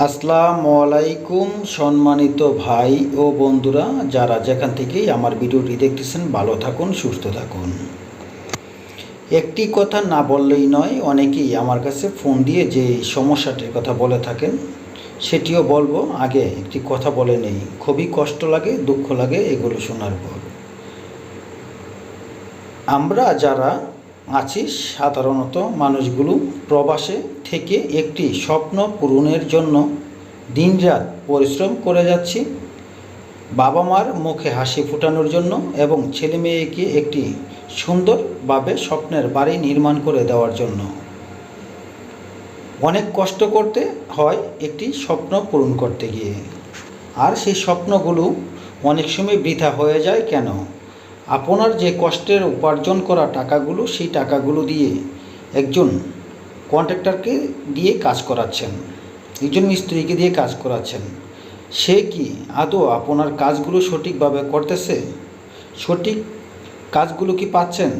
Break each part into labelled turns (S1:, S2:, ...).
S1: আসসালামু আলাইকুম, সম্মানিত ভাই ও বন্ধুরা, যারা যেখান থেকেই আমার ভিডিওটি দেখতেছেন, ভালো থাকুন, সুস্থ থাকুন। একটি কথা না বললেই নয়, অনেকেই আমার কাছে ফোন দিয়ে যে সমস্যাটির কথা বলে থাকেন, সেটিও বলব। আগে একটি কথা বলে নেই, খুবই কষ্ট লাগে, দুঃখ লাগে এগুলো শোনার পর। আমরা যারা আছি। সাধারণত মানুষগুলো প্রবাসে থেকে একটি স্বপ্ন পূরণের জন্য দিনরাত পরিশ্রম করে যাচ্ছি। বাবা মার মুখে হাসি ফোটানোর জন্য এবং ছেলে মেয়েকে একটি সুন্দরভাবে স্বপ্নের বাড়ি নির্মাণ করে দেওয়ার জন্য। অনেক কষ্ট করতে হয় একটি স্বপ্ন পূরণ করতে গিয়ে। আর সেই স্বপ্নগুলো অনেক সময় বৃথা হয়ে যায় কেন? আপনার যে কষ্টের উপার্জন করা টাকাগুলো, সেই টাকাগুলো দিয়ে একজন কন্ট্রাক্টরকে দিয়ে কাজ করাচ্ছেন, একজন মিস্ত্রিকে দিয়ে কাজ করাচ্ছেন, সে কি আদৌ আপনার কাজগুলো সঠিকভাবে করতেছে? সঠিক কাজগুলো কি পাচ্ছেন?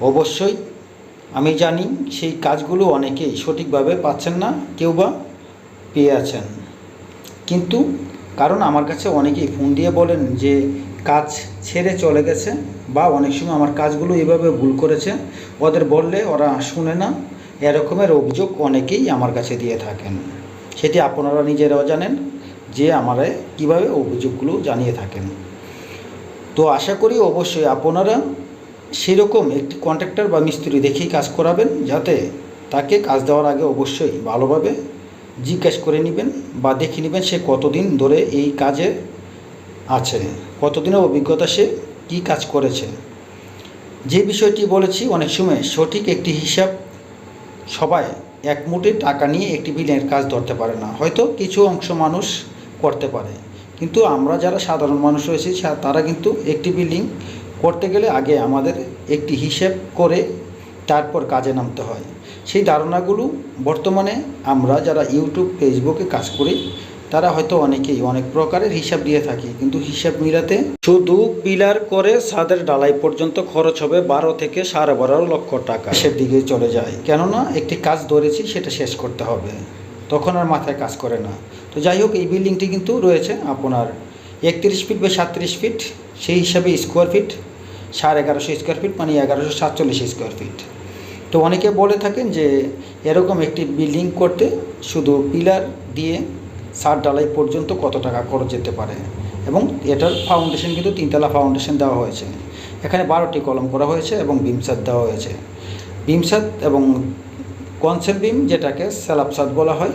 S1: অবশ্যই, আমি জানি সেই কাজগুলো অনেকেই সঠিকভাবে পাচ্ছেন না, কেউ বা পেয়ে আছেন। কিন্তু কারণ আমার কাছে অনেকেই ফোন দিয়ে বলেন যে কাজ ছেড়ে চলে গেছে বা অনেক সময় আমার কাজগুলো এভাবে ভুল করেছে। ওদের বললে ওরা শুনে না। এরকমের অভিযোগ অনেকেই আমার কাছে দিয়ে থাকেন। সেটি আপনারা নিজেরাও জানেন যে আমারা কীভাবে অভিযোগগুলো জানিয়ে থাকেন। তো আশা করি অবশ্যই আপনারা সেরকম একটি কন্ট্রাক্টর বা মিস্ত্রি দেখেই কাজ করাবেন যাতে তাকে কাজ দেওয়ার আগে অবশ্যই ভালোভাবে জিজ্ঞেস করে নেবেন বা দেখে নেবেন সে কতদিন ধরে এই কাজে আছে, কতদিনের অভিজ্ঞতা সে কী কাজ করেছে। যে বিষয়টি বলেছি অনেক সময় সঠিক একটি হিসাব সবাই এক মুঠে টাকা নিয়ে একটি বিলের কাজ ধরতে পারে না, হয়তো কিছু অংশ মানুষ করতে পারে। কিন্তু আমরা যারা সাধারণ মানুষ রয়েছি তারা কিন্তু একটি বিল্ডিং করতে গেলে আগে আমাদের একটি হিসেব করে তারপর কাজে নামতে হয়। সেই ধারণাগুলো বর্তমানে আমরা যারা ইউটিউব ফেসবুকে কাজ করি, তারা হয়তো অনেকেই অনেক প্রকারের হিসাব দিয়ে থাকে। কিন্তু হিসাব মিলাতে শুধু পিলার করে ছাদের ডালাই পর্যন্ত খরচ হবে বারো থেকে সাড়ে বারো লক্ষ টাকা। শের দিকে চলে যায়। কেননা একটি কাজ ধরেছি, সেটা শেষ করতে হবে। তখন আর মাথায় কাজ করে না। তো যাই হোক, এই বিল্ডিংটি কিন্তু রয়েছে আপনার একত্রিশ ফিট বা সাতত্রিশ ফিট। সেই হিসাবে স্কোয়ার ফিট সাড়ে এগারোশো স্কোয়ার ফিট মানে এগারোশো সাতচল্লিশ স্কোয়ার ফিট তো অনেকে বলে থাকেন যে এরকম একটি বিল্ডিং করতে শুধু পিলার দিয়ে সার ডালাই পর্যন্ত কত টাকা খরচ যেতে পারে? এবং এটার ফাউন্ডেশন কিন্তু তিনতলা ফাউন্ডেশন দেওয়া হয়েছে। এখানে বারোটি কলম করা হয়েছে এবং বিমসাত দেওয়া হয়েছে। বিমসাত এবং কনসেল বিম যেটাকে স্যালাপসাদ বলা হয়,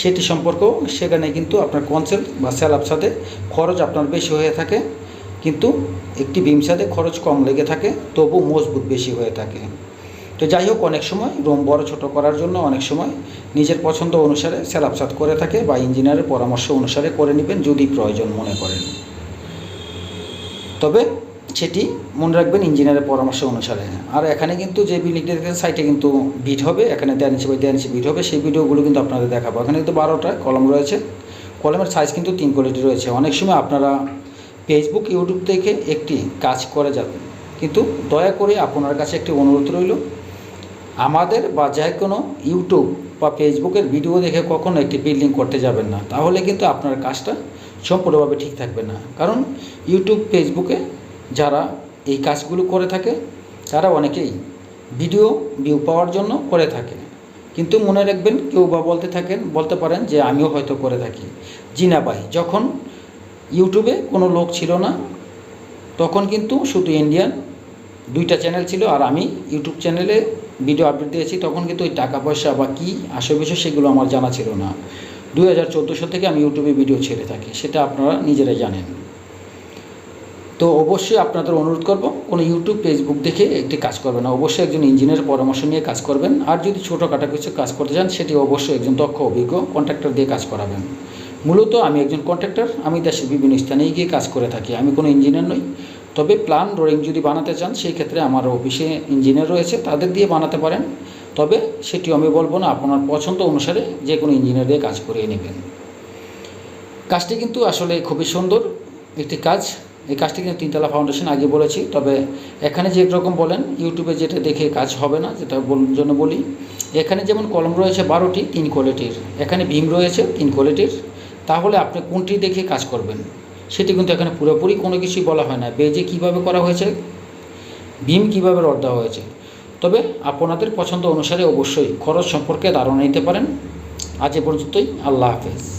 S1: সেটি সম্পর্কেও সেখানে কিন্তু আপনার কনসেল বা স্যালাপসাদে খরচ আপনার বেশি হয়ে থাকে। কিন্তু একটি বিমসাদে খরচ কম লেগে থাকে, তবু মজবুত বেশি হয়ে থাকে। তো যাই হোক, অনেক সময়, রুম বড় ছোট করার জন্য অনেক সময় নিজের পছন্দ অনুসারে স্যালাপসাদ করে থাকে বা ইঞ্জিনিয়ারের পরামর্শ অনুসারে করে নেবেন যদি প্রয়োজন মনে করেন। তবে সেটি মনে রাখবেন ইঞ্জিনিয়ারের পরামর্শ অনুসারে। আর এখানে কিন্তু যে বিল্ডিংটি দেখেন সাইটে কিন্তু বিট হবে, এখানে দেড় ইঞ্চি বাই দেড় ইঞ্চি বিট হবে, সেই ভিডিওগুলো কিন্তু আপনাদের দেখাবো। এখানে কিন্তু বারোটা কলম রয়েছে। কলমের সাইজ কিন্তু তিন কোয়ালিটি রয়েছে। অনেক সময় আপনারা ফেসবুক ইউটিউব থেকে একটি কাজ করে যাবেন। কিন্তু দয়া করে আপনার কাছে একটি অনুরোধ রইল আমাদের বা যে কোনো ইউটিউব বা ফেসবুকের ভিডিও দেখে কখনো একটি বিল্ডিং করতে যাবেন না। তাহলে কিন্তু আপনার কাজটা সম্পূর্ণভাবে ঠিক থাকবে না। কারণ ইউটিউব, ফেসবুকে যারা এই কাজগুলো করে থাকে, তারা অনেকেই ভিডিও ভিউ পাওয়ার জন্য করে থাকে। কিন্তু মনে রাখবেন, কেউ বা বলতে থাকেন, বলতে পারেন যে আমিও হয়তো করে থাকি। জি না ভাই যখন ইউটিউবে কোনো লোক ছিল না, তখন কিন্তু শুধু ইন্ডিয়ান দুইটা চ্যানেল ছিল আর আমি ইউটিউব চ্যানেলে ভিডিও আপডেট দিয়েছি। তখন কিন্তু ওই টাকা পয়সা বা কী বিষয় সেগুলো আমার জানা ছিল না। দুই হাজার চোদ্দোশো থেকে আমি ইউটিউবে ভিডিও ছেড়ে থাকি, সেটা আপনারা নিজেরাই জানেন। তো অবশ্যই আপনাদের অনুরোধ করব, কোনো ইউটিউব ফেসবুক দেখে একটি কাজ করবেন অবশ্যই একজন ইঞ্জিনিয়ারের পরামর্শ নিয়ে কাজ করবেন। আর যদি ছোটোখাটো কিছু কাজ করতে চান, সেটি অবশ্যই একজন দক্ষ, অভিজ্ঞ কন্ট্রাক্টর দিয়ে কাজ করাবেন। মূলত আমি একজন কন্ট্রাক্টর আমি দেশের বিভিন্ন স্থানে গিয়ে কাজ করে থাকি। আমি কোনো ইঞ্জিনিয়ার নই। তবে প্ল্যান ড্রয়িং যদি বানাতে চান, সেই ক্ষেত্রে আমার অফিসে ইঞ্জিনিয়ার রয়েছে, তাদের দিয়ে বানাতে পারেন। তবে সেটিও আমি বলব না, আপনার পছন্দ অনুসারে যে কোনো ইঞ্জিনিয়ার দিয়ে কাজ করিয়ে নেবেন। কাজটি কিন্তু আসলে খুবই সুন্দর একটি কাজ। এই কাজটি কিন্তু তিনতলা ফাউন্ডেশন, আগে বলেছি, তবে এখানে যে রকম বলেন, ইউটিউবে যেটা দেখে কাজ হবে না, যেটা জন্য বলি, এখানে যেমন কলম রয়েছে বারোটি, তিন কোয়ালিটির। এখানে ভীম রয়েছে, তিন কোয়ালিটির। তাহলে আপনি কোনটি দেখে কাজ করবেন? সেটি কিন্তু এখানে পুরোপুরি কোনো কিছুই বলা হয় না। বেজে কীভাবে করা হয়েছে? ভীম কীভাবে রদ দেওয়া হয়েছে? তবে আপনাদের পছন্দ অনুসারে অবশ্যই খরচ সম্পর্কে ধারণা নিতে পারেন। আজ এ পর্যন্তই। আল্লাহ হাফেজ।